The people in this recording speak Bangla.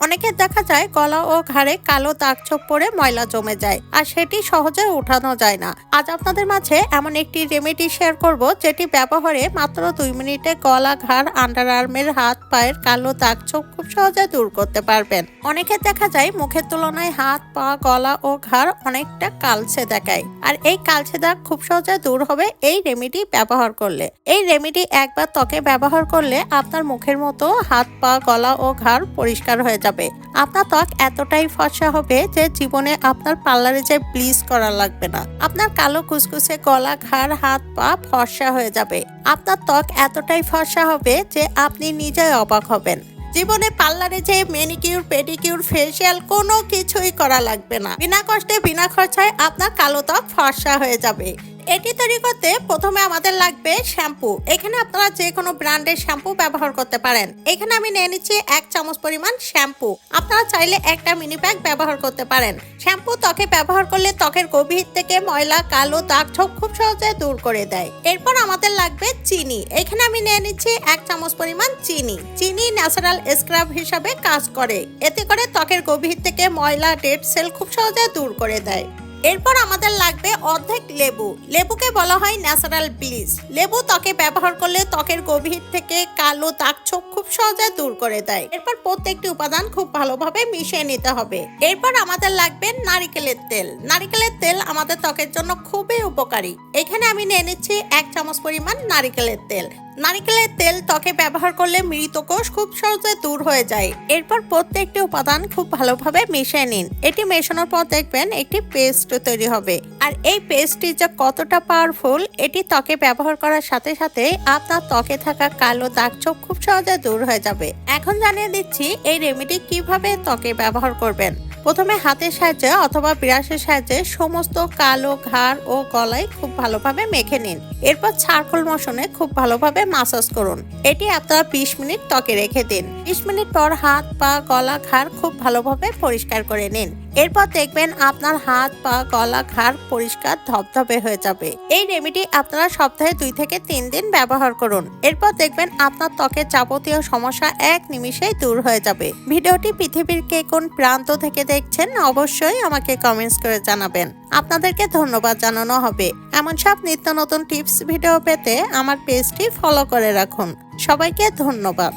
অনেকের দেখা যায় গলা ও ঘাড়ে কালো দাগ ছোপ পড়ে ময়লা জমে যায়, আর সেটি সহজে উঠানো যায় না। আজ আপনাদের মাঝে এমন একটি রেমেডি শেয়ার করব যেটি ব্যবহারে মাত্র দুই মিনিটে গলা, ঘাড়, আন্ডার আর্মের হাত, পায়ের কালো দাগ ছোপ খুব সহজে দূর করতে পারবেন। অনেকের দেখা যায় মুখের তুলনায় হাত, পা, গলা ও ঘাড় অনেকটা কালছে দেখায়, আর এই কালছে দাগ খুব সহজে দূর হবে এই রেমেডি ব্যবহার করলে। এই রেমেডি একবার ত্বকে ব্যবহার করলে আপনার মুখের মতো হাত, পা, গলা ও ঘাড় পরিষ্কার হয়ে যাবে। আপনার ত্বক এতটাই ফর্সা হবে যে জীবনে আপনার পার্লারে যে ব্লিচ করা লাগবে না। আপনার কালো কুসকুসে গলা, ঘাড়, হাত, পা ফর্সা হয়ে যাবে। আপনার ত্বক এতটাই ফর্সা হবে যে আপনি নিজেই অবাক হবেন। জীবনে পার্লারে যে মেনিকিউর পেডিকিউর ফেসিয়াল কোনো কিছুই করা লাগবে না। বিনা কষ্টে, বিনা খরচায় আপনার কালো ত্বক ফর্সা হয়ে যাবে। এটি তৈরি করতে প্রথমে আমাদের লাগবে শ্যাম্পু। এখানে আপনারা যে কোনো ব্র্যান্ডের শ্যাম্পু ব্যবহার করতে পারেন। এখানে আমি নিয়ে নিচ্ছি এক চামচ পরিমাণ শ্যাম্পু। আপনারা চাইলে একটা মিনি প্যাক ব্যবহার করতে পারেন। শ্যাম্পু ত্বকে ব্যবহার করলে ত্বকের গভীর থেকে ময়লা, কালো দাগ ছোপ খুব সহজে দূর করে দেয়। এরপর আমাদের লাগবে চিনি। এখানে আমি নিয়ে নিচ্ছি এক চামচ পরিমাণ চিনি। চিনি ন্যাচারাল স্ক্রাব হিসাবে কাজ করে। এতে করে ত্বকের গভীর থেকে ময়লা ডেড সেল খুব সহজে দূর করে দেয়। এরপর আমাদের লাগবে অর্ধেক লেবু। লেবুকে বলা হয় ন্যাচারাল ব্লিচ। লেবু ত্বকে ব্যবহার করলে ত্বকের গভীর থেকে কালো দাগ ছোপ খুব সহজে দূর করে দেয়। এরপর প্রত্যেকটি উপাদান খুব ভালোভাবে মিশিয়ে নিতে হবে। এরপর আমাদের লাগবে নারিকেলের তেল। নারিকেলের তেল আমাদের ত্বকের জন্য খুবই উপকারী। এখানে আমি নিয়ে নিচ্ছি এক চামচ পরিমাণ নারিকেলের তেল। নারিকেলের তেল ত্বকে ব্যবহার করলে মৃত কোষ খুব সহজে দূর হয়ে যায়। এরপর প্রত্যেকটি উপাদান খুব ভালোভাবে মিশিয়ে নিন। এটি মেশানোর পর দেখবেন একটি পেস্ট তৈরি হবে। আর এই পেস্টটি যে কতটা পাওয়ারফুল এটি ত্বকে ব্যবহার করার সাথে সাথে আপনার ত্বকে থাকা কালো দাগ ছোপ খুব সহজে দূর হয়ে যাবে। এখন জানিয়ে দিচ্ছি এই রেমেডি কীভাবে ত্বকে ব্যবহার করবেন। প্রথমে হাতের সাহায্যে অথবা ব্রাশের সাহায্যে সমস্ত কালো ঘাড় ও গলায় খুব ভালোভাবে মেখে নিন। এরপর ছারকোল মশনে খুব ভালোভাবে মাসাজ করুন। এটি আপনারা বিশ মিনিট ত্বকে রেখে দিন। বিশ মিনিট পর হাত, পা, গলা, ঘাড় খুব ভালোভাবে পরিষ্কার করে নিন। এরপর দেখবেন আপনার হাত পা, গলা, ঘাড় পরিষ্কার, ধবধবে হয়ে যাবে। এই রেমেডি আপনারা সপ্তাহে দুই থেকে তিন দিন ব্যবহার করুন। এরপর দেখবেন আপনার ত্বকের যাবতীয় সমস্যা এক নিমিষেই দূর হয়ে যাবে। ভিডিওটি পৃথিবীর কে কোন প্রান্ত থেকে দেখছেন অবশ্যই আমাকে কমেন্টস করে জানাবেন। আপনাদেরকে ধন্যবাদ জানানো হবে। এমন সব নিত্য নতুন টিপস ভিডিও পেতে আমার পেজটি ফলো করে রাখুন। সবাইকে ধন্যবাদ।